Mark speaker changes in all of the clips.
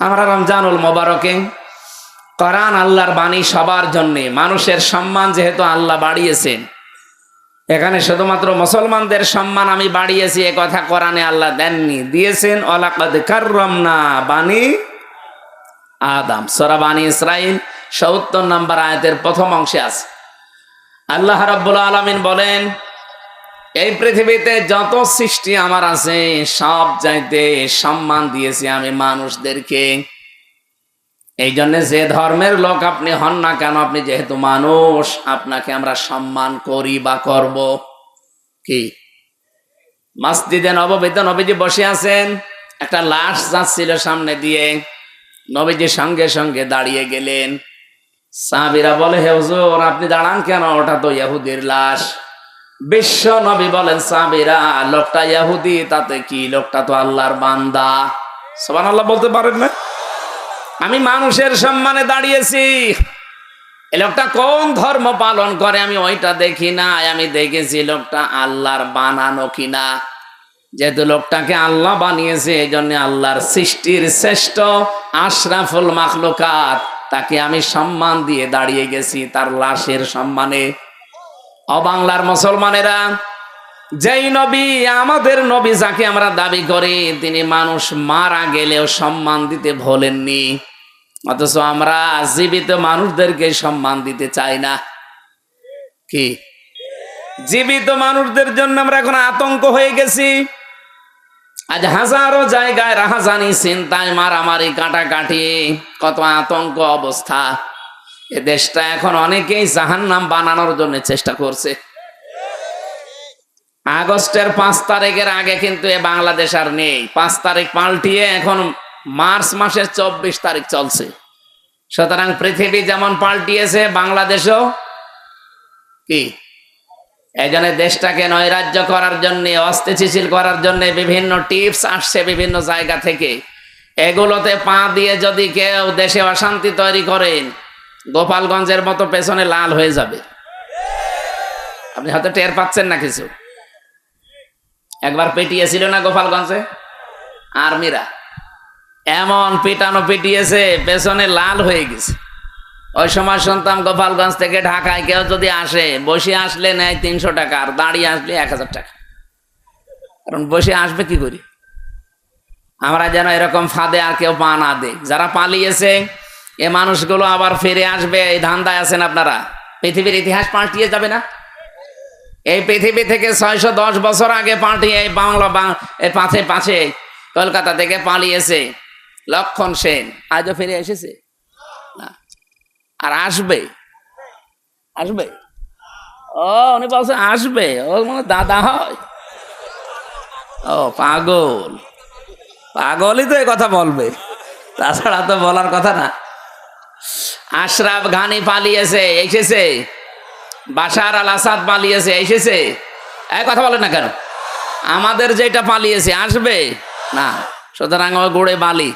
Speaker 1: আমরা রমজানুল মোবারকে কোরআন আল্লাহর বাণী সবার জন্যে, মানুষের সম্মান যেহেতু আল্লাহ বাড়িয়েছেন। এখানে শুধুমাত্র মুসলমানদের সম্মান আমি বাড়িয়েছি, এ কথা কোরআনে আল্লাহ দেননি। দিয়েছেন অলাকাদ বাণী আদাম। সরা বাণী ইসরাইল সত্তর নম্বর আয়াতের প্রথম অংশে আছে। আল্লাহ রাব্বুল আলামিন বলেন এই পৃথিবীতে যত সৃষ্টি আমার আছে, সব চাইতে সম্মান দিয়েছি আমি মানুষদেরকে। এই জন্য যে ধর্মের লোক আপনি হন না কেন, আপনি যেহেতু মানুষ, আপনাকে আমরা সম্মান করি বা করব। কি? মসজিদে নববিত নবীজি বসে আছেন, একটা লাশ যাচ্ছিল সামনে দিয়ে। নবীজি সঙ্গে সঙ্গে দাঁড়িয়ে গেলেন। সাহাবিরা বলে, হে হুজুর, আপনি দাঁড়ান কেন? ওটা তো ইহুদির লাশ। বিশ্ব নবী বলেন, সাহাবিরা, লোকটা ইহুদি, তাতে কি? লোকটা তো আল্লাহর বান্দা। সবান আল্লাহ বলতে পারেন না? আমি মানুষের সম্মানে দাঁড়িয়েছি। এ লোকটা কোন ধর্ম পালন করে? আমি ওইটা দেখি না আমি দেখেছি লোকটা আল্লাহর বানানো কিনা। যেহেতু লোকটাকে আল্লাহ বানিয়েছে এই জন্য আল্লাহর সৃষ্টির শ্রেষ্ঠ আশরাফুল মাখলুকাত, তাকে আমি সম্মান দিয়ে দাঁড়িয়ে গেছি, তার লাশের সম্মানে। অবাংলার মুসলমানেরা, যেই নবী, আমাদের নবী যাকে আমরা দাবি করি, তিনি মানুষ মারা গেলেও সম্মান দিতে ভোলেননি। অথচ আমরা জীবিত মানুষদেরকে সম্মান দিতে চাই না। কি? জীবিত মানুষদের জন্য আমরা এখন আতঙ্ক হয়ে গেছি। আজ হাজারো জায়গায় রাহাজানি চিন্তায় মারামারি, কাটাকাটি, কত আতঙ্ক অবস্থা। এ দেশটা এখন অনেকেই জাহান্নাম বানানোর জন্য চেষ্টা করছে। আগস্টের পাঁচ তারিখের আগে কিন্তু এ বাংলাদেশ আর নেই। পাঁচ তারিখ পাল্টিয়ে এখন মার্চ মাসের চব্বিশ তারিখ চলছে। সুতরাং পৃথিবী যেমন পাল্টিয়েছে, বাংলাদেশও কি? এই জন্য দেশটাকে নৈরাজ্য করার জন্য, অস্থিতিশীল করার জন্য বিভিন্ন টিপস আসছে বিভিন্ন জায়গা থেকে। এগুলোতে পা দিয়ে যদি কেউ দেশে অশান্তি তৈরি করেন গোপালগঞ্জের মতো পেছনে লাল হয়ে যাবে। আপনি হয়তো টের পাচ্ছেন না কিছু। একবার পেটিয়েছিল না গোপালগঞ্জে? আর্মিরা। এমন পিটানো পিটিয়েছে, পেছনে লাল হয়ে গেছে। ওই সময় শুনতাম গোপালগঞ্জ থেকে ঢাকায় কেউ যদি আসে, বসে আসলে নেয় তিনশো টাকা, আর দাঁড়িয়ে আসলে এক হাজার টাকা। কারণ বসে আসবে কি করি? আমরা যেন এরকম ফাঁদে আর কেউ পা না দেয় যারা পালিয়েছে এ মানুষগুলো আবার ফিরে আসবে, এই ধান্দায় আছেন আপনারা। পৃথিবীর ইতিহাস পাল্টিয়ে যাবে না? এই পৃথিবী থেকে ছয়শো দশ বছর আগে পাল্টিয়ে এই বাংলা পাশে পাশে কলকাতা থেকে পালিয়েছে লক্ষণ সেন। আজও ফিরে এসেছে? আর আসবে? আসবে? ও, উনি বলছে আসবে। ও মানে দাদা হয়। ও, পাগল। পাগলই তো এ কথা বলবে। তাছাড়া তো বলার কথা না। আশরাফ ঘানি পালিয়েছে, এসেছে। বাশার আল আসাদ পালিয়েছে, এসেছে। এই কথা বলে না কেন? আমাদের যেটা পালিয়েছে, আসবে? না। সুতরাং ও গোড়ে বালি।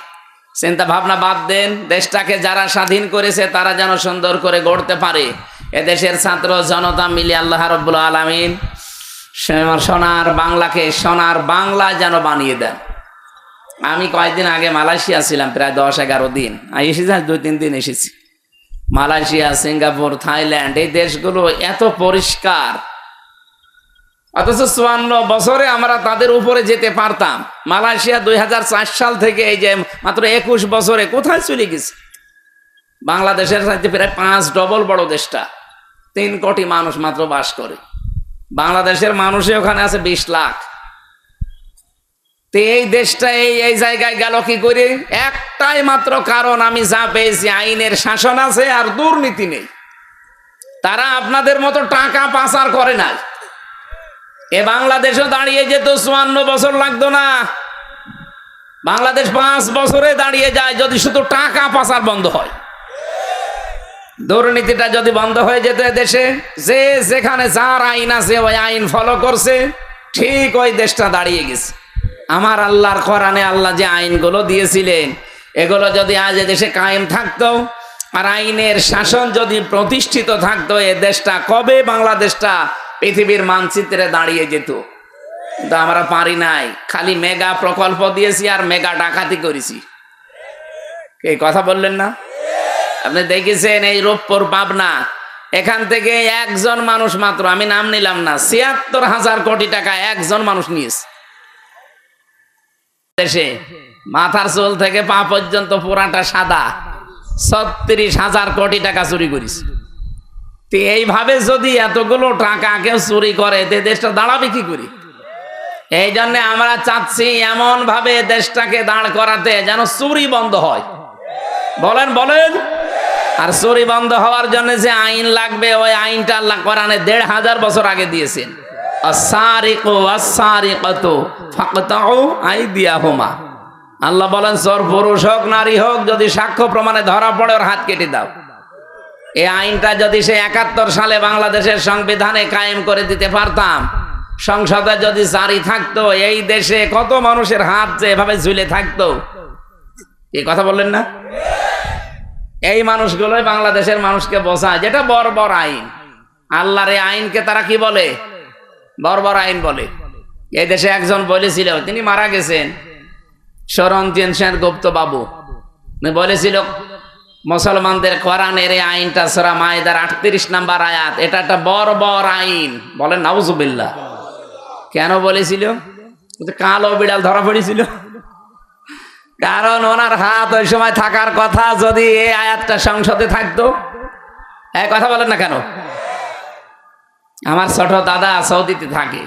Speaker 1: চিন্তা ভাবনা বাদ দেন, দেশটাকে যারা স্বাধীন করেছে, তারা যেন সুন্দর করে গড়তে পারে। এদেশের ছাত্র জনতা মিলে আল্লাহ রব্বুল আলমিন সোনার বাংলাকে সোনার বাংলা যেন বানিয়ে দেন। আমি কয়েকদিন আগে মালয়েশিয়া ছিলাম, প্রায় দশ এগারো দিন। এসেছি দুই তিন দিন এসেছি। মালয়েশিয়া, সিঙ্গাপুর, থাইল্যান্ড, এই দেশগুলো এত পরিষ্কার। অথচ চুয়ান্ন বছরে আমরা তাদের উপরে যেতে পারতাম। মালয়েশিয়া দুই হাজার চার সাল থেকে এই যে মাত্র একুশ বছরে কোথায় চলে গেছে? বাংলাদেশের সাথে প্রায় পাঁচ ডবল বড় দেশটা। তিন কোটি মানুষ মাত্র বাস করে। বাংলাদেশের মানুষই ওখানে আছে বিশ লাখ। তো এই দেশটা, এই এই জায়গায় গেল কি করে? একটাই মাত্র কারণ, আমি যা পেয়েছি, আইনের শাসন আছে আর দুর্নীতি নেই। তারা আপনাদের মতো টাকা পাচার করে নাই। এ বাংলাদেশও দাঁড়িয়ে যেত চুয়ান্ন বছর লাগতো না। বাংলাদেশ পাঁচ বছরে দাঁড়িয়ে যায় যদি শুধু টাকা পাচার বন্ধ হয়। দুর্নীতিটা যদি বন্ধ হয়ে যেত দেশে, যে যেখানে যার আইন আছে, ওই আইন ফলো করছে, ঠিক ওই দেশটা দাঁড়িয়ে গেছে। আমার আল্লাহর কোরআনে আল্লাহ যে আইনগুলো দিয়েছিলেন, এগুলো যদি আজ দেশে কায়েম থাকতো আর আইনের শাসন যদি প্রতিষ্ঠিত থাকতো, এ দেশটা কবে বাংলাদেশটা পৃথিবীর মানচিত্রে দাঁড়িয়ে যেত? কিন্তু আমরা পারি নাই। খালি মেগা প্রকল্প দিয়েছি আর মেগা ডাকাতি করেছি। এই কথা বললেন না? আপনি দেখেছেন এই রূপপুর পাবনা? এখান থেকে একজন মানুষ মাত্র, আমি নাম নিলাম না, ছিয়াত্তর হাজার কোটি টাকা একজন মানুষ নিয়েছে। দেশে। মাথার চুল থেকে পা পর্যন্ত পুরাটা সাদা। ছত্রিশ হাজার কোটি টাকা চুরি করিস। এইভাবে যদি এতগুলো টাকা কেউ চুরি করে, তে দেশটা দাঁড়াবে কি করি? এই জন্য আমরা চাচ্ছি এমন ভাবে দেশটাকে দাঁড় করাতে যেন চুরি বন্ধ হয়। বলেন বলেন। আর চুরি বন্ধ হওয়ার জন্য যে আইন লাগবে, ওই আইনটা আল্লাহ কোরআনে দেড় হাজার বছর আগে দিয়েছেন। আল্লাহ বলেন সর পুরুষ হোক, নারী হোক, যদি সাক্ষ্য প্রমাণে ধরা পড়ে, ওর হাত কেটে দাও। এই আইনটা যদি সে একাত্তর সালে বাংলাদেশের সংবিধানে কায়েম করে দিতে পারতাম, সংসদে যদি জারি থাকতো, এই দেশে কত মানুষের হাত যে এভাবে ঝুলে থাকতো? এই কথা বললেন না? এই মানুষগুলোই বাংলাদেশের মানুষকে বোঝায়, যেটা বর্বর আইন। আল্লাহর এই আইনকে তারা কি বলে? বর্বর আইন বলে। এই দেশে একজন বলেছিল, তিনি মারা গেছেন। সরঞ্জন সেন গুপ্ত বাবু। বলেছিল, মুসলমানদের কোরআনের এই আইনটা সরা মায়েদার আটত্রিশ নাম্বার আয়াত, এটা একটা বর্বর আইন। বলেন, নাউজুবিল্লাহ। কেন বলেছিল? কালো বিড়াল ধরা পড়েছিল। কারণ ওনার হাত ওই সময় থাকার কথা যদি এই আয়াতটা সংসদে থাকতো এক কথা বলেন না কেন? আমার ছোট দাদা সৌদিতে থাকে।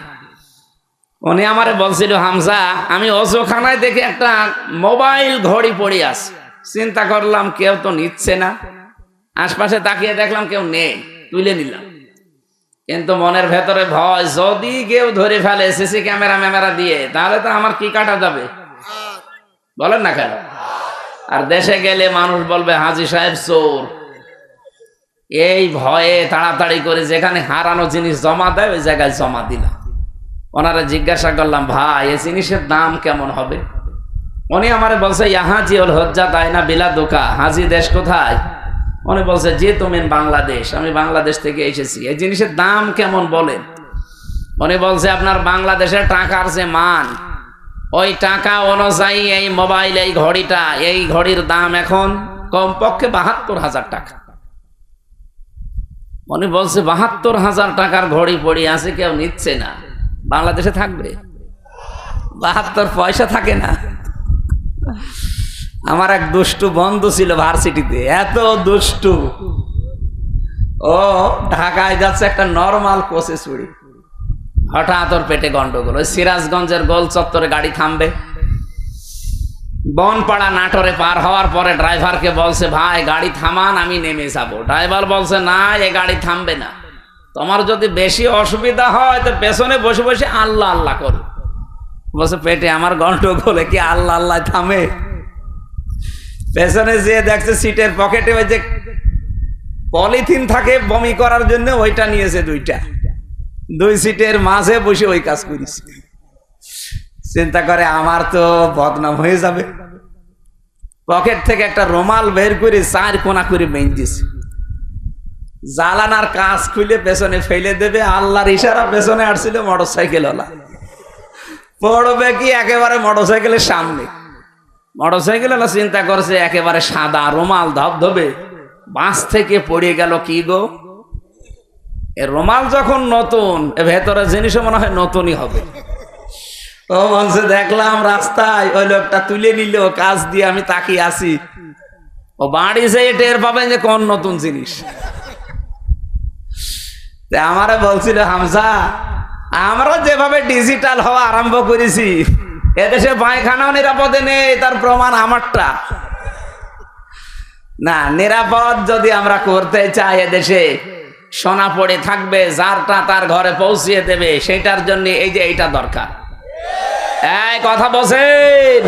Speaker 1: উনি আমারে বলছিল, হামজা, আমি অজোখানায় দেখে একটা মোবাইল ঘড়ি পড়ে আস চিন্তা করলাম, কেউ তো নিচ্ছে না। আশপাশে তাকিয়ে দেখলাম, কেউ নেই। তুলে নিলাম। কিন্তু মনের ভেতরে ভয়, যদি কেউ ধরে ফেলে সিসি ক্যামেরা ম্যামেরা দিয়ে, তাহলে তো আমার কি কাটা যাবে? বলেন না কেন? আর দেশে গেলে মানুষ বলবে, হাজি সাহেব চোর। এই ভয়ে তাড়াতাড়ি করে যেখানে হারানো জিনিস জমা দেয়, ওই জায়গায় জমা দিলাম। ওনারা জিজ্ঞাসা করলাম, ভাই, এই জিনিসের দাম কেমন হবে? উনি আমার বলছে ইহাজি ওল হজ্জা তাই না বিলা দোকা। হাজি দেশ কোথায়? উনি বলছে যে তুমি বাংলাদেশ। আমি বাংলাদেশ থেকে এসেছি। এই জিনিসের দাম কেমন বলেন? উনি বলছে, আপনার বাংলাদেশের টাকার যে মান, ওই টাকা অনুযায়ী এই মোবাইল, এই ঘড়িটা, এই ঘড়ির দাম এখন কমপক্ষে বাহাত্তর হাজার টাকা। উনি বলছে, বাহাত্তর হাজার টাকার ঘড়ি পড়ি আছে, কেউ নিচ্ছে না। বাংলাদেশে থাকবে? বাহাত্তর পয়সা থাকে না। আমার এক দুষ্টু বন্ধু ছিল ভার্সিটিতে, এত দুষ্টু। ও ঢাকায় যাচ্ছে একটা নর্মাল কোচে চুড়ি হঠাৎ ওর পেটে গন্ডগোল। ওই সিরাজগঞ্জের গোল চত্বরে গাড়ি থামবে। বনপাড়া নাটোরে পার হওয়ার পরে ড্রাইভারকে বলছে, ভাই, গাড়ি থামান, আমি নেমে যাব। ড্রাইভার বলছে, না, এ গাড়ি থামবে না। তোমার যদি বেশি অসুবিধা হয়, তো পেছনে বসে বসে আল্লাহ আল্লাহ করো। বলছে, পেটে আমার গন্ডগোলে কি আল্লাহ আল্লাহ থামে? পেছনে যেয়ে দেখছে সিটের পকেটে ওই যে পলিথিন থাকে, বমি করার জন্য ওইটা নিয়েছে দুইটা। দুই সিটের মাঝে বসে ওই কাজ করিস। চিন্তা করে আমার তো বদনাম হয়ে যাবে। পকেট থেকে একটা রোমাল বের করে চার কোনা করে বেঞ্চিস জ্বালানার কাজ খুলে পেছনে ফেলে দেবে, আল্লাহর ইশারা পেছনে আসছিল মোটর সাইকেল ওলা পড়বে কি একেবারে মোটর সাইকেলের সামনে। মোটর সাইকেল ওলা চিন্তা করছে, একেবারে সাদা রোমাল ধবধবে। বাঁশ থেকে পড়ে গেল কি গো? এ রোমাল যখন নতুন, এ ভেতরে জিনিসও মনে হয় নতুনই হবে। ও মঞ্চে দেখলাম রাস্তায় ওই লোকটা তুলে নিল, কাজ দিয়ে আমি তাকিয়ে আছি। ও বাড়ি যেয়ে টের পাবেন যে কোন নতুন জিনিস। আমারে বলছিল, হামজা, আমরা যেভাবে ডিজিটাল হওয়া আরম্ভ করেছি, এদেশে পায়খানাও নিরাপদে নেই, তার প্রমাণ আমারটা। না, নিরাপদ যদি আমরা করতে চাই এদেশে, সোনা পড়ে থাকবে, যারটা তার ঘরে পৌঁছিয়ে দেবে, সেটার জন্য এই যে এইটা দরকার। এই কথা বলছেন?